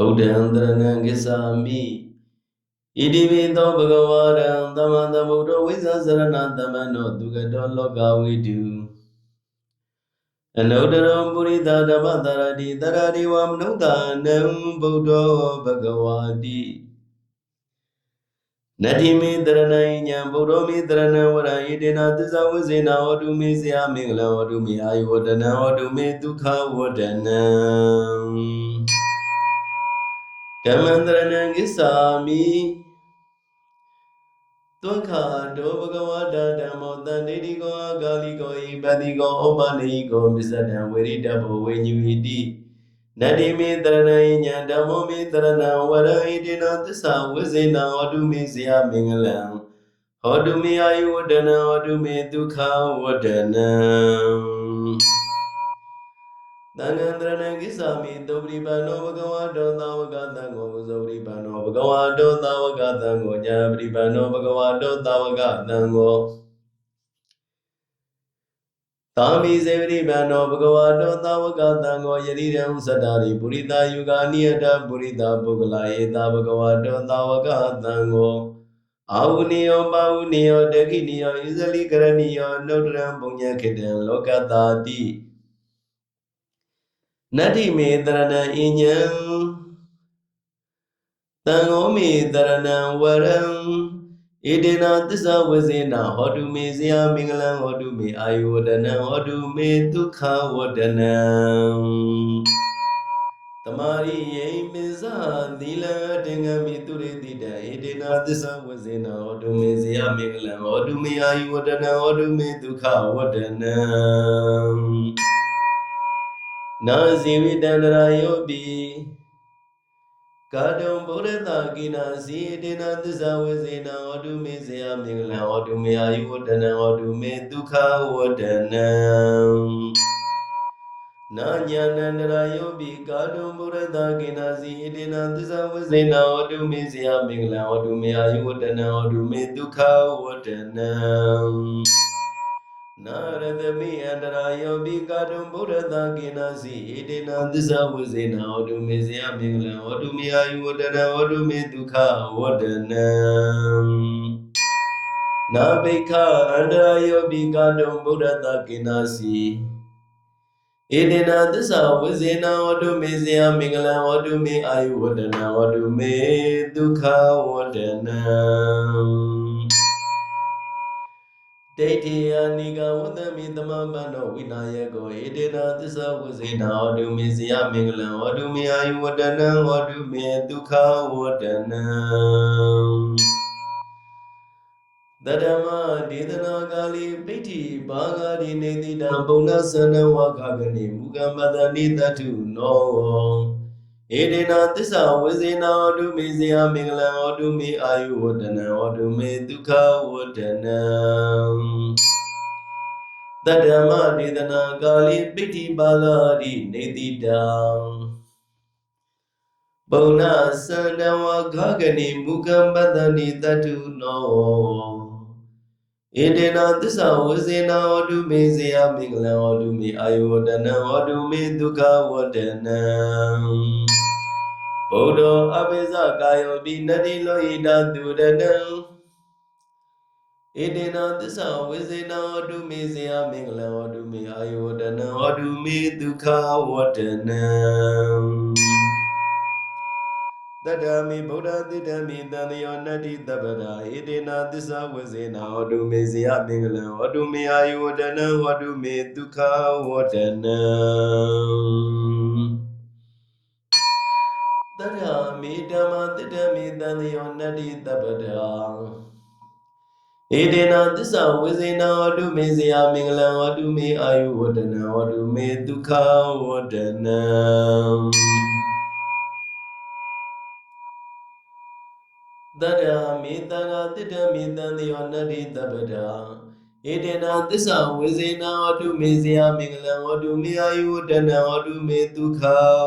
ဗုဒ္ဓံတရဏံကိစ္ဆာမိဣတိပိသောဘဂဝါရံသမ္မာသမ္ဗုဒ္ဓဝိဇ္ဇာစရဏသမ္မနောဒုက္ကတောလောကဝိတုအနုတ္တရံပုရိသဓမ္မတရတိတရတိဝမနုဿာနံဗုဒ္ဓောဘဂဝါတိနတ္တိမေတရဏိညာဗုဒ္ဓောမေတရဏံဝရဟိတေနသစ္စာဝဇေနာဝတုမေဆရာမင်္ဂလဝတုမေအာယဝတနံဝတုမေဒုက္ခဝတနံက မ္မန္တရဏံကိစ္ဆာမိဒုက္ခတောဘဂဝတာဓမ္မောတန်တိတိကောအာဂါလိကောဣပတိကောဩပနေဟိကောမစ္စတံဝေရိတဘောဝေညူဟိတိနတ္တိမေတရဏိညာဓမ္မောမေတရဏံဝရဟိတေနသစ္စာဝိဇေနဟောတုမေဇယမင်္ဂလံဟောတုမေအာယဝတနံဟောတုမေဒုက္ခဝ တနံသံဃံတရဏံကိစ္ဆာမိသုပရိပန္နောဘဂဝါတောသာဝကသံဃောကုဇောပရိပန္နောဘဂဝါတောသာဝကသံဃောညာပရိပန္နောဘဂဝါတောသာဝကသံဃောသာမိစေပရိပန္နောဘဂဝါတောသာဝကသံဃောယတိရံသတ္တာရိပုရိသယုဂာနိယတပုရိသပုဂ္ဂလာယေသာဘဂဝါတောသာဝကသံဃောအာဟုနိယောပါဟုနိယောတခိနိယောဣဇလိကရဏိယောနုတ္တရံပုညခေတံလောကတာတိ နတ္တိမေတရဏံအညံတံဃောမေတရဏံဝရံဣတေနသစ္စာဝဇေနဟောတုမေဇယမင်္ဂလံဟောတုမေအာယဝဒနံဟောတုမေဒုက္ခဝဒနံတမာရိယိပိဇာသီလတင်္ဂမိတုရိတိတံဣတေနသစ္စာဝဇေနဟောတုမေဇယမင်္ဂလံဟောတုမေအာယဝဒနံဟောတုမေဒုက္ခဝဒနံ နာဇီဝိတန္တရာယောပိကာတုံဗုဒ္ဓတာကိနာစီတေနသစ္စာဝေစေနဟောတုမေဇယမင်္ဂလံဟောတုမေအာယုဝတနံဟောတုမေဒုက္ခဝတနံနာညာနန္တရာယောပိကာတုံဗုဒ္ဓတာကိနာစီတေနသစ္စာဝေစေနဟောတုမေဇယမင်္ဂလံဟောတုမေအာယုဝတနံဟောတုမေဒုက္ခဝတနံ နာရတမိအန္တရာယောပိကာတုံဗုဒ္ဓတာကိနာစီဧတေနသစ္စာဝိဇေနဟောတုမေဇယမင်္ဂလံဟောတုမေအာယုဝတနံဟောတုမေဒုက္ခဝတနံနာဘိခအန္တရာယောပိကာတုံဗုဒ္ဓတာကိနာစီဧတေနသစ္စာဝိဇေနဟောတုမေဇယမင်္ဂလံဟောတုမေအာယုဝတနံဟောတုမေဒုက္ခဝတနံ ဒိဋ္ဌိယနိကဝတ္တမိသမပန္နောဝိနာယကောဧတေနသစ္စာဝဇေနာဟောတုမေဇယမင်္ဂလံဟောတုမေအာယုဝတနံဟောတုမေဒုက္ခဝတနံတတမဒေသနာကာလီပိဋ္ဌိဘာဂာဒီနေတိတံဘုံနသနဝခကနေမူကံပတနိတတုနော ဧတေနသစ္စာဝေဇေနာဟောတုမေဇယမင်္ဂလံဟောတုမေအာယုဝတနံဟောတုမေဒုက္ခဝတနံတတ္တမဒေသနာကာလိပိဋ္ဌိပါလာတိနေတိတံဘုံနာသန္တဝခကနေမူကံပတနိတတုနော ဧတေနသစ္စာဝေဇေနာဟောတုမေဇယမင်္ဂလံဟောတုမေအာယုဝတနံဟောတုမေဒုက္ခဝတနံဗုဒ္ဓအပိစကာယောပိနတိလောဟိတသူရတံဧတေနသစ္စာဝေဇေနာဟောတုမေဇယမင်္ဂလံဟောတုမေအာယုဝတနံဟောတုမေဒုက္ခဝတနံ Tadami Buddha Didami Daniya Nadi Dabada Idina Disa Wazina Odume Ziya Mingala Odume Ayodana Odume Dukha Wadana Tadami Dama Didami Daniya Nadi Dabada Idina Disa Wazina Odume Ziya Mingala Odume Ayodana Odume Dukha Wadana တုမေအာယုဝတနံဟောတုမေဒုက္ခဝတနံတရမေဓမ္မတတမေတန်ယောနတ္တိတပ္ပရာဧတေနသစ္စာဝေဇေနာဟောတုမေဇယမင်္ဂလံဟောတုမေအာယုဝတနံဟောတုမေဒုက္ခ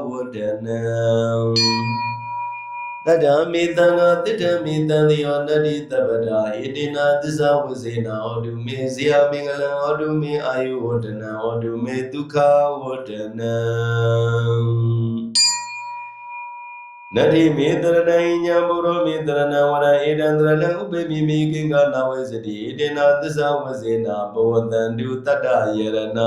ဝတနံတရမေတံဃာတတမေတန်ယောနတ္တိတပ္ပရာဧတေနသစ္စာဝေဇေနာဟောတုမေဇယမင်္ဂလံဟောတုမေအာယုဝတနံဟောတုမေဒုက္ခဝတနံတတမေတံဃာတတမေတံယောနတ္တိတပ္ပရာဧတေနသစ္စာဝေဇေနာဟောတုမေဇယမင်္ဂလံဟောတုမေအာယုဝတနံဟောတုမေဒုက္ခဝတနံ နတ္တိမေတရဏိညာဘုရောမေတရဏဝရဧတံတရဏဥပေမိမိကိင်္ဂနာဝေစတိဧတေနာသစ္စာဝစေနာဘဝတန္တုတတ္တယရဏံန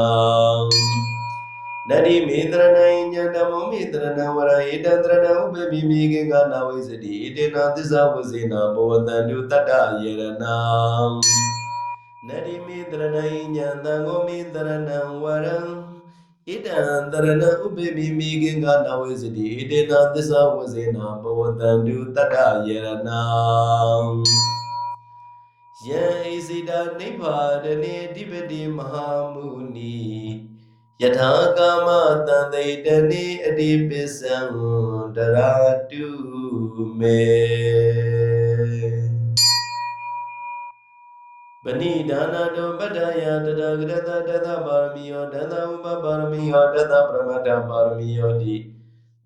တ္တိမေတရဏိညာဓမ္မောမေတရဏဝရဧတံတရဏဥပေမိမိကိင်္ဂနာဝေစတိဧတေနာသစ္စာဝစေနာဘဝတန္တုတတ္တယရဏံနတ္တိမေတရဏိညာသံဃောမေတရဏဝရံ ဣတံတရဏဥပေမိမိကိင်္ဂနာဝေစတိဣတေနာသစ္စာဝစေနာဘဝတန္တုတတ္တယေရဏံယံဣစိတာနိဗ္ဗာဒနေအဓိပတိမဟာမုနီယထာကာမတန်တိတနေအဓိပစ္စံတရာတုမေပ ဏိဒါနာတောပတ္တယတတဂရတတတပါရမီယောတတဥပပါရမီယောတတပရမတ္ထပါရမီယောတိ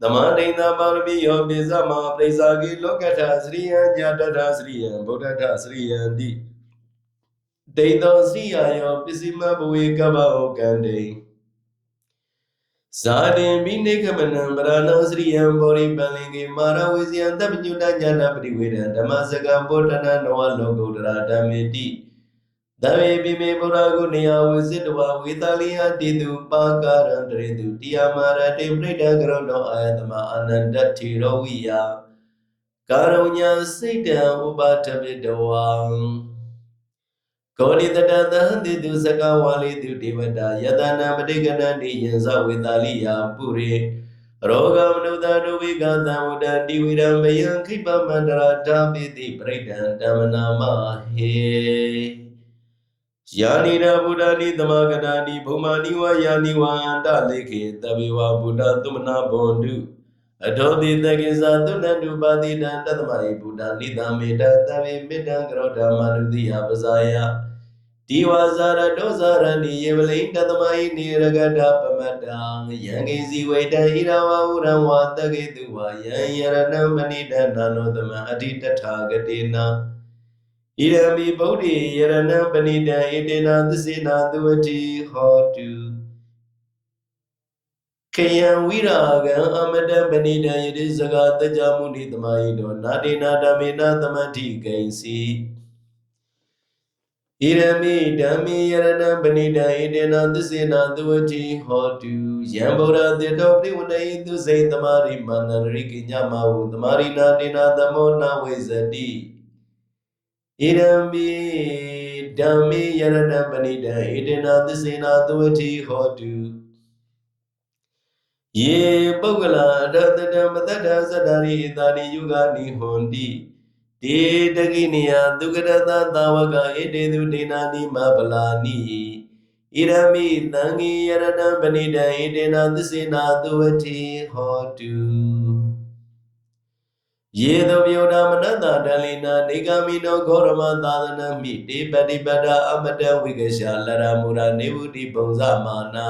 သမန္တိန်သာပါရမီယောပိဇမပရိစ္ဆာကိလောကထစရိယံညာတထစရိယံဗုဒ္ဓထစရိယံတိဒိဋ္ဌောစရိယယောပစ္စည်းမဘဝေကဗ္ဗဩကံတေဇာတိမိနေခမနံပရဏောစရိယံဘောရိပံလင်ကေမာရဝေဇယံတပညုတညာနာပရိဝေဒံဓမ္မစကံပောတနာနဝလောကုတ္တရာဓမ္မေတိ သဗ္ဗေပိမေဗုဒ္ဓဂုဏယဝိစိတဝဝေတလိယတိတုပါကာရံတရေတုတိယမာရတေပရိဒံကရောတောအာယတမအာနန္တတိရောဝိယကာရုညစိတ်တံဥပါထပိတဝံကောလိတတသဟတိတုစကဝါလိတုဒေဝတာယတနာပတိကနန္တိယံဇဝေတလိယပုရိရောဂမနုဿဒုဝိကသံဝတ္တတိဝိရံဘယံခိပမန္တရာဓမ္မိတိပရိဒံဓမ္မနာမဟေ ယာနိရဗုဒ္ဓနိသမဂနာနိဘုမာနိဝယာနိဝအန္တလေခေတဗေဝဗုဒ္ဓသုမနာဘွန်တုအထောတိတကိသသုဏတုပါတိတံတသမဟိဗုဒ္ဓနိသမေတတဗေမေတံကရောဓမ္မနုတိယပဇာယဒီဝါဇာရတောဇာရဏိယေဝလိတသမဟိနေရဂတပမတံယံကိစီဝေတံဣရဝဥရံဝတကေတုဝယံယရဏံမဏိတနာနောသမအဋ္ဌိတထာဂတိနာ ဣရမိဗုဒ္ဓေယရဏံပဏိတံဣတေနာသစ္စေနာသူဝတိဟောတုခယံဝိရာဂံအမတံပဏိတံယတိစကာတကြမုနိတမဟိတောနာတေနာဓမေနာသမတိဂိဉ္စီဣရမိဓမ္မေယရဏံပဏိတံဣတေနာသစ္စေနာသူဝတိဟောတုယံဗုဒ္ဓတေတောပိဝနေသူစိတ်သမရိမန္နရိကိညမဟုသမရိနာတေနာသမောနာဝေဇတိ ဣရံပိဓမ္မေယရဏပဏိတံဣတေနာသစ္စေနာသဝတိဟောတုယေပုဂ္ဂလာရတတံပတ္တသသတ္တရိဣတာရိယုဂာနိဟွန်တိတေတကိနိယဒုက္ကရတသာဝကဣတေသူဒေနာနိမပလာနိဣရမိသံဃိယရဏပဏိတံဣတေနာသစ္စေနာသဝတိဟောတု ယေသောမြုဒ္ဓမနတတလိနာနေဂမိနောဂောရမသာသနမိတေပတိပဒအမတဝိကရှာလရမူရနေဝတိပုံဇမာနာ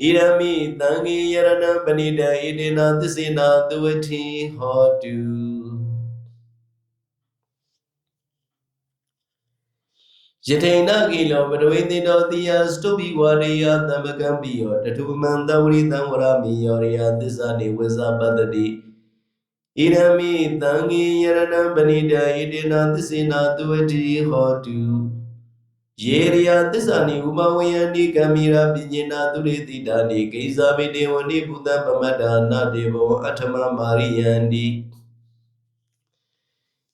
ဣရမိသံဃေယရဏပဏိတဣတေနာသစ္စေနာသဝတိဟောတုယထိန်နာကိလောပတဝိသေတောတိယစတုပိဝရေယသံပကံပိယောတထုမံသဝရိသံဝရမိယောရိယသစ္စာနေဝဇပတ္တိ ဣရမိသံဃေယရဏံပဏိတဣတေနာသစ္စေနာသူဝတိဟောတုယေရိယသစ္စာနိဥပဝယန္တိကမိရာပညေနာသူရေတိတာနိကိဇာပိတေဝနိဘုဒ္ဓပမတ္တာနာတေဘောအထမမာရိယန္တိ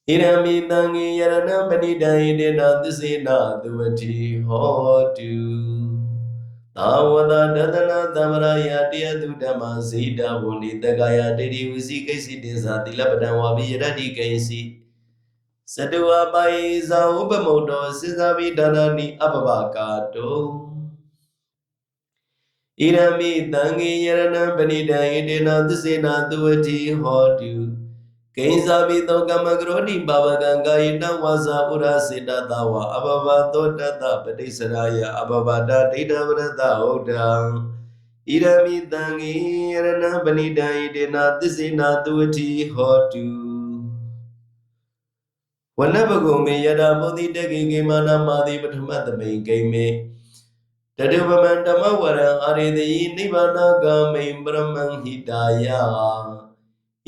ဣရမိသံဃေယရဏံပဏိတဣတေနာသစ္စေနာသူဝတိဟောတု သာဝတဒသနာသမရယတယတုဓမ္မဇိတဝန္ဒီတက္ကယတေတိဝစီကိစီတင်္စာတိလပတံဝါပိယရတိကိစီစတုဝပိုင်ဇာဥပမုတ်တောစေဇာပိဒါနာနိအပပကာတောဣရမိတံဃေယရဏံပဏိတံဣတေနသစ္စေနာသူဝတိဟောတု ကိဉ္စာပိသောကမ္မကရောတိပါဝကံကာယတဝါစာဥရစေတသဝအဘဘသောတတပတိစရာယအဘဘတာဒိဋ္ဌဝရတဟုတ်တံဣရမိတံငေရဏပဏိတံဣတေနာသစ္စေနာသူဝတိဟောတုဝနဘဂုံမေယတာမောတိတကေကေမာနမာတိပထမသမိန်ဂိမေတတုပမံဓမ္မဝရံအာရေတိနိဗ္ဗာနဂမိံပရမံဟိတာယ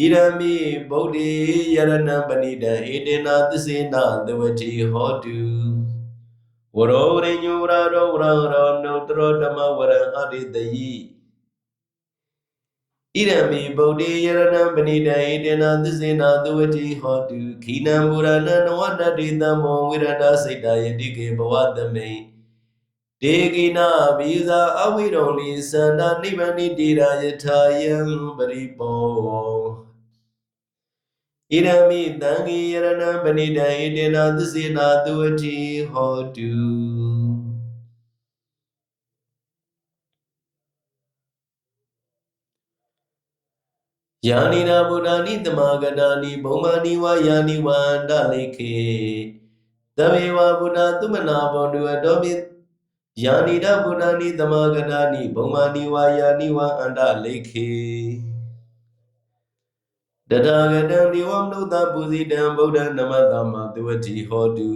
ဣရမိဗုဒ္ဓေယရဏပဏိတံဧတေနာသစ္စေနာသဝတိဟောတုဝရောဝရိညုဝရရောဝရရောနုတရောဓမ္မဝရံအရိတယိဣရမိဗုဒ္ဓေယရဏပဏိတံဧတေနာသစ္စေနာသဝတိဟောတုခိနံမူရဏနဝတ္တိတံမောဝိရဒစိတ်တယတိကေဘဝသမိန်ဒေဂိနာဘိဇာအဝိရုံလိသန္တာနိဗ္ဗာနိတိရာယထာယံပရိပော ဣရမိတံဂိယရဏပဏိတံဣတေနာသစ္စေနာသူဝတိဟောတုယာနိနာဗုဒ္ဓာနိတမဂတာနိဘုံမာနိဝါယာနိဝန္တလိခေသဗ္ဗေဝဗုဒ္ဓသုမနာဘောတုအတောမိယာနိဒဗုဒ္ဓာနိတမဂတာနိဘုံမာနိဝါယာနိဝန္တလိခေ တထာဂတံဒီဝမနုဿပုဇိတံဗုဒ္ဓနမတမသူဝတိဟောတု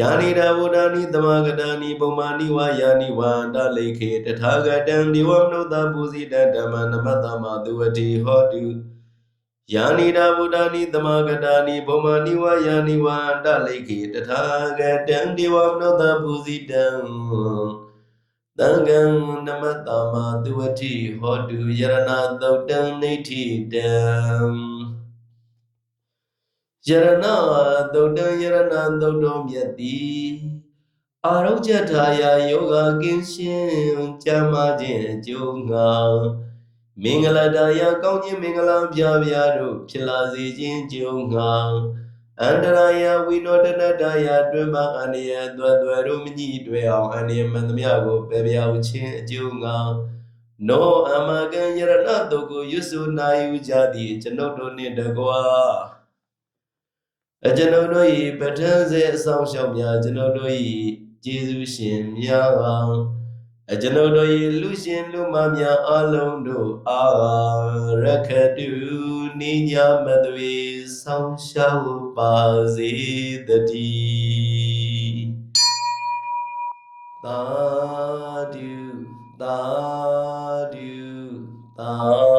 ယာနိဒဗုဒ္ဓာနိတမဂတာနိဘုံမာနိဝါယာနိဝန္တလိခေတထာဂတံဒီဝမနုဿပုဇိတံဓမ္မနမတမသူဝတိဟောတုယာနိဒဗုဒ္ဓာနိတမဂတာနိဘုံမာနိဝါယာနိဝန္တလိခေတထာဂတံဒီဝမနုဿပုဇိတံ သံဃံနမတမသူဝတိဟောတုယရဏသုတ်တံနေဋ္ဌိတံယရဏသုတ်တံယရဏသုတ်တော်မြတ်တိအာရုံကြထာယာယောဂကင်းရှင်းကြမ်းမာခြင်းအကျိုးငါမင်္ဂလတရားကောင်းခြင်းမင်္ဂလာပြပြတို့ဖြစ်လာစေခြင်းကြုံငါ အန္တရာယဝိနောတနတယတွင်ပါအန္တရာယ်သွဲသွဲတို့မညိတွေ့အောင်အန္တရာယ်မှန်သမျှကိုပေပြဝခြင်းအကျိုးငါနောအမကံယရဏတုကိုရွစုနာယူကြသည်ကျွန်ုပ်တို့နှင့်တကွာအကျွန်ုပ်တို့၏ပဋ္ဌာန်းစေအဆောင်ရှောက်များကျွန်ုပ်တို့၏ကျေးဇူးရှင်များအောင် အကျွန်ုပ်တို့၏လူရှင်လူမများအလုံးတို့အားရခတုနိညာမသွေဆောင်ရှောက်ပါစေတည်းသာဓုသာဓုသာ